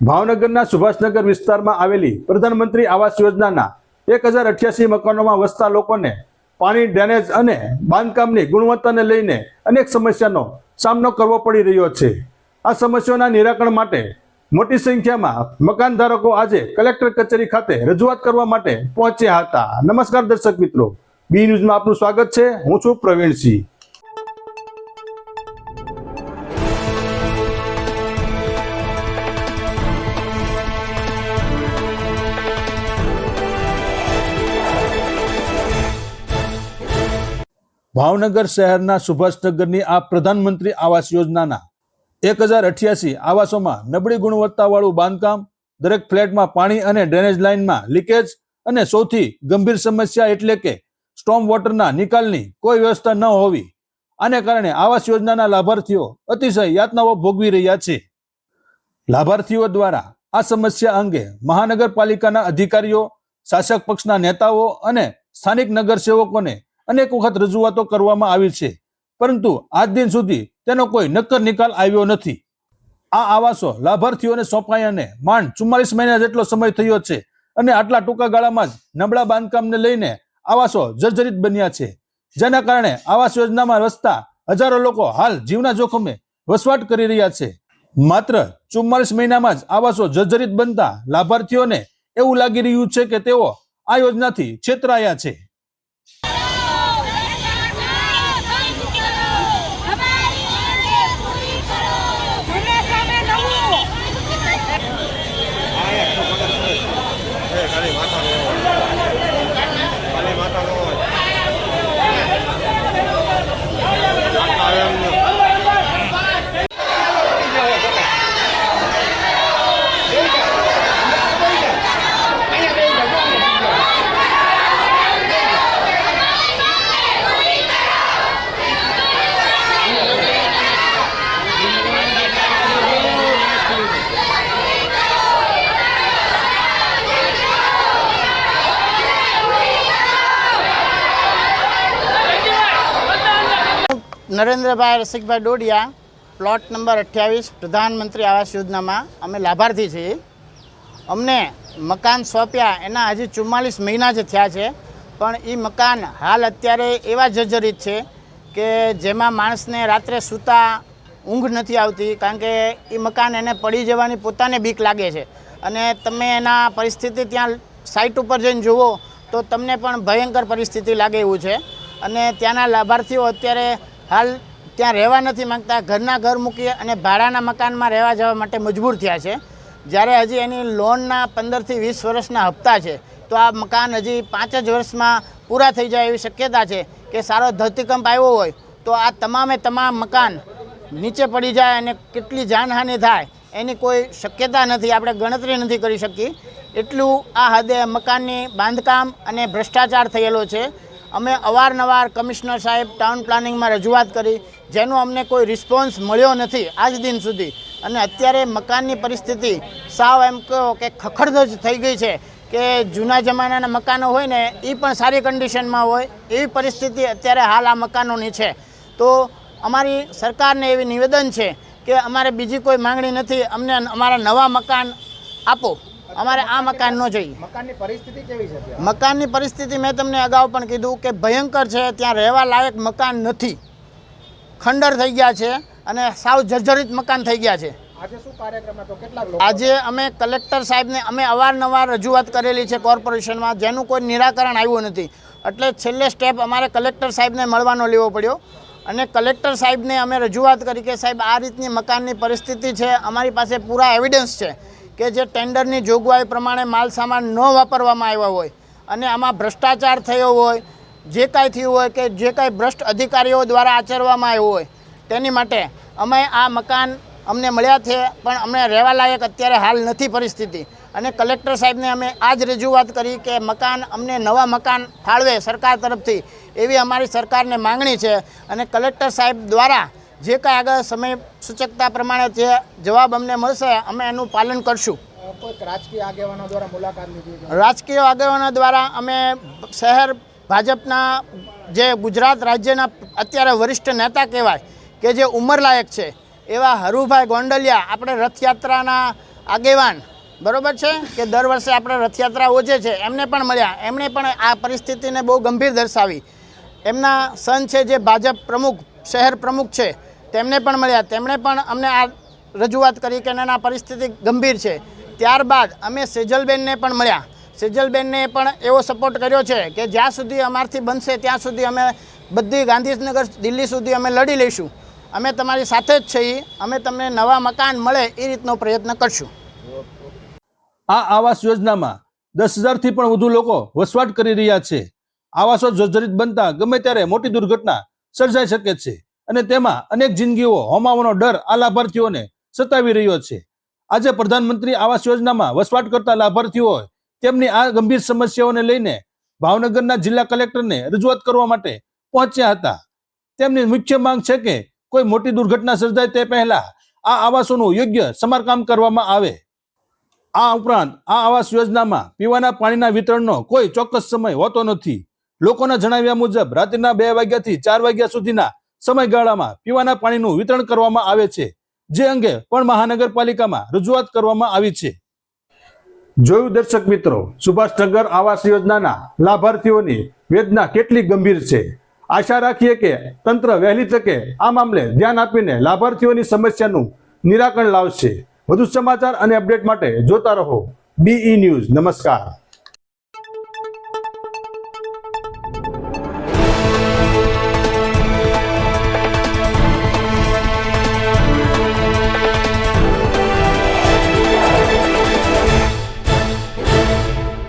ભાવનગરના સુભાષનગર વિસ્તારમાં આવેલી પ્રધાનમંત્રી આવાસ યોજનાના એક હજાર અઠ્યાસી મકાનોમાં વસતા લોકોને પાણી, ડ્રેનેજ અને બાંધકામની ગુણવત્તાને લઈને અનેક સમસ્યાનો સામનો કરવો પડી રહ્યો છે. આ સમસ્યાઓના નિરાકરણ માટે મોટી સંખ્યામાં મકાન ધારકો આજે કલેક્ટર કચેરી ખાતે રજૂઆત કરવા માટે પહોંચ્યા હતા. નમસ્કાર દર્શક મિત્રો. બી ન્યૂઝમાં આપનું સ્વાગત છે. હું છું પ્રવીણસિંહ. ભાવનગર શહેરના સુભાષનગરની આ પ્રધાનમંત્રી આવાસ યોજનાના એક હજાર અઠ્યાસી આવાસોમાં નબળી ગુણવત્તાવાળું બાંધકામ, દરેક ફ્લેટમાં પાણી અને ડ્રેનેજ લાઇનમાં લીકેજ અને સૌથી ગંભીર સમસ્યા એટલે કે સ્ટોમ વોટરના નિકાલની કોઈ વ્યવસ્થા ન હોવી. આને કારણે આવાસ યોજનાના લાભાર્થીઓ અતિશય યાતનાઓ ભોગવી રહ્યા છે. લાભાર્થીઓ દ્વારા આ સમસ્યા અંગે મહાનગરપાલિકાના અધિકારીઓ, શાસક પક્ષના નેતાઓ અને સ્થાનિક નગરસેવકોને અનેક વખત રજૂઆતો કરવામાં આવી છે. પરંતુ આજ દિન સુધી તેનો કોઈ નક્કર નિકાલ આવ્યો નથી. આ આવાસો લાભાર્થીઓને સોંપાયાને માંડ ચુમ્માલીસ મહિના જેટલો સમય થયો છે અને આટલા ટૂંકા ગાળામાં જ નબળા બાંધકામને લઈને આવાસો જર્જરિત બન્યા છે. જેના કારણે આવાસ યોજનામાં વસતા હજારો લોકો હાલ જીવના જોખમે વસવાટ કરી રહ્યા છે. માત્ર ચુમ્માલીસ મહિનામાં જ આવાસો જર્જરિત બનતા લાભાર્થીઓને એવું લાગી રહ્યું છે કે તેઓ આ યોજનાથી છેતરાયા છે અમારી માંગને પૂરી કરો જૂના સામે નવું ખાલી માથા નો ખાલી માથા નો માથા આવે એમ નહીં. નરેન્દ્રભાઈ રસિકભાઈ ડોડિયા પ્લોટ નંબર અઠ્યાવીસ, પ્રધાનમંત્રી આવાસ યોજનામાં અમે લાભાર્થી છીએ. અમને મકાન સોંપ્યા, એના હજી ચુમ્માલીસ મહિના જ થયા છે. પણ એ મકાન હાલ અત્યારે એવા જર્જરિત છે કે જેમાં માણસને રાત્રે સૂતા ઊંઘ નથી આવતી, કારણ કે એ મકાન એને પડી જવાની પોતાને બીક લાગે છે. અને તમે એના પરિસ્થિતિ ત્યાં સાઇટ ઉપર જઈને જુઓ, તો તમને પણ ભયંકર પરિસ્થિતિ લાગે એવું છે. અને ત્યાંના લાભાર્થીઓ અત્યારે હાલ ત્યાં રહેવા નથી માંગતા. ઘરના ઘર મૂકી અને ભાડાના મકાનમાં રહેવા જવા માટે મજબૂર થયા છે. જ્યારે હજી એની લોનના પંદરથી વીસ વર્ષના હપ્તા છે, તો આ મકાન હજી પાંચ જ વર્ષમાં પૂરા થઈ જાય એવી શક્યતા છે કે સારો ધરતીકંપ આવ્યો હોય, તો આ તમામે તમામ મકાન નીચે પડી જાય અને કેટલી જાનહાનિ થાય એની કોઈ શક્યતા નથી. આપણે ગણતરી નથી કરી શકી એટલું આ હદે મકાનની બાંધકામ અને ભ્રષ્ટાચાર થયેલો છે. અમે અવારનવાર કમિશનર સાહેબ ટાઉન પ્લાનિંગમાં રજૂઆત કરી, જેનો અમને કોઈ રિસ્પોન્સ મળ્યો નથી આજ દિન સુધી. અને અત્યારે મકાનની પરિસ્થિતિ સાવ એમ કહો કે ખખડધજ થઈ ગઈ છે કે જૂના જમાનાના મકાનો હોય ને, એ પણ સારી કન્ડિશનમાં હોય, એવી પરિસ્થિતિ અત્યારે હાલ આ મકાનોની છે. તો અમારી સરકારને એવી નિવેદન છે કે અમારે બીજી કોઈ માંગણી નથી, અમને અમારા નવા મકાન આપો. અમારે આ મકાન ન જોઈએ. મકાનની પરિસ્થિતિ કેવી છે મકાનની પરિસ્થિતિ મેં તમને અગાઉ પણ કીધું કે ભયંકર છે ત્યાં રહેવા લાયક મકાન નથી. ખંડર થઈ ગયા છે અને સાવ જર્જરિત મકાન થઈ ગયા છે. આજે અમે કલેક્ટર સાહેબને અમે અવારનવાર રજૂઆત કરેલી છે કોર્પોરેશનમાં જેનું કોઈ નિરાકરણ આવ્યું નથી. એટલે છેલ્લે સ્ટેપ અમારે કલેક્ટર સાહેબને મળવાનો લેવો પડ્યો. અને કલેક્ટર સાહેબને અમે રજૂઆત કરી કે સાહેબ આ રીતની મકાનની પરિસ્થિતિ છે અમારી પાસે પૂરા એવિડન્સ છે. કે જે ટેન્ડરની જોગવાઈ પ્રમાણે માલ સામાન ન વાપરવામાં આવ્યા હોય અને આમાં ભ્રષ્ટાચાર થયો હોય, જે કાંઈ થયું હોય કે જે કાંઈ ભ્રષ્ટ અધિકારીઓ દ્વારા આચરવામાં આવ્યું હોય, તેની માટે અમે આ મકાન અમને મળ્યા છે, પણ અમને રહેવા લાયક અત્યારે હાલ નથી પરિસ્થિતિ. અને કલેક્ટર સાહેબને અમે આ જ રજૂઆત કરી કે મકાન અમને નવા મકાન ફાળવે સરકાર તરફથી, એવી અમારી સરકારને માંગણી છે. અને કલેક્ટર સાહેબ દ્વારા જે કાંઈ આગળ સમય સૂચકતા પ્રમાણે જે જવાબ અમને મળશે અમે એનું પાલન કરશું. રાજકીય આગેવાનો દ્વારા મુલાકાત લીધી રાજકીય આગેવાનો દ્વારા અમે શહેર ભાજપના જે ગુજરાત રાજ્યના અત્યારે વરિષ્ઠ નેતા કહેવાય કે જે ઉંમરલાયક છે એવા હરુભાઈ ગોંડલિયા આપણે રથયાત્રાના આગેવાન બરોબર છે? કે દર વર્ષે આપણે રથયાત્રા ઓજે છે એમને પણ મળ્યા. એમણે પણ આ પરિસ્થિતિને બહુ ગંભીર દર્શાવી. એમના સન છે જે ભાજપ પ્રમુખ શહેર પ્રમુખ છે તેમને પણ મળ્યા. તેમણે પણ અમને આ રજૂઆત કરી કે ના પરિસ્થિતિ ગંભીર છે. ત્યારબાદ અમે સેજલબેનને પણ મળ્યા. સેજલબેનને પણ એવો સપોર્ટ કર્યો છે કે જ્યાં સુધી અમારથી બનશે, ત્યાં સુધી અમે બધી ગાંધીનગર, દિલ્હી સુધી અમે લડી લઈશું. અમે તમારી સાથે જ છીએ. અમે તમને નવા મકાન મળે એ રીતનો પ્રયત્ન કરશું. આ આવાસ યોજનામાં દસ હજારથી પણ વધુ લોકો વસવાટ કરી રહ્યા છે. આવાસો જર્જરિત બનતા ગમે ત્યારે મોટી દુર્ઘટના સર્જાઈ શકે છે. અને તેમાં અનેક જિંદગીઓ હોમાવાનો ડર, આ લાભાર્થીઓને સતાવી રહ્યો છે. આજે પ્રધાનમંત્રી આવાસ યોજનામાં વસવાટ કરતા લાભાર્થીઓ તેમની આ ગંભીર સમસ્યાઓને લઈને ભાવનગરના જિલ્લા કલેક્ટરને રજૂઆત કરવા માટે પહોંચ્યા હતા. તેમની મુખ્ય માંગ છે કે કોઈ મોટી દુર્ઘટના સર્જાય તે પહેલા આ આવાસોનું યોગ્ય સમારકામ કરવામાં આવે. આ ઉપરાંત આ આવાસ યોજનામાં પીવાના પાણીના વિતરણનો કોઈ ચોક્કસ સમય હોતો નથી. લોકોના જણાવ્યા મુજબ રાત્રિના બે વાગ્યાથી ચાર વાગ્યા સુધીના સમયગાળામાં પીવાના પાણીનું વિતરણ કરવામાં આવે છે, જે અંગે પણ મહાનગરપાલિકામાં રજૂઆત કરવામાં આવી છે. જોયું દર્શક મિત્રો, સુભાષનગર આવાસ યોજનાના લાભાર્થીઓની વેદના કેટલી ગંભીર છે. આશા રાખીએ કે તંત્ર વહેલી તકે આ મામલે ધ્યાન આપીને લાભાર્થીઓની સમસ્યાનું નિરાકરણ લાવશે. વધુ સમાચાર અને અપડેટ માટે જોતા રહો. બીઈ ન્યૂઝ નમસ્કાર.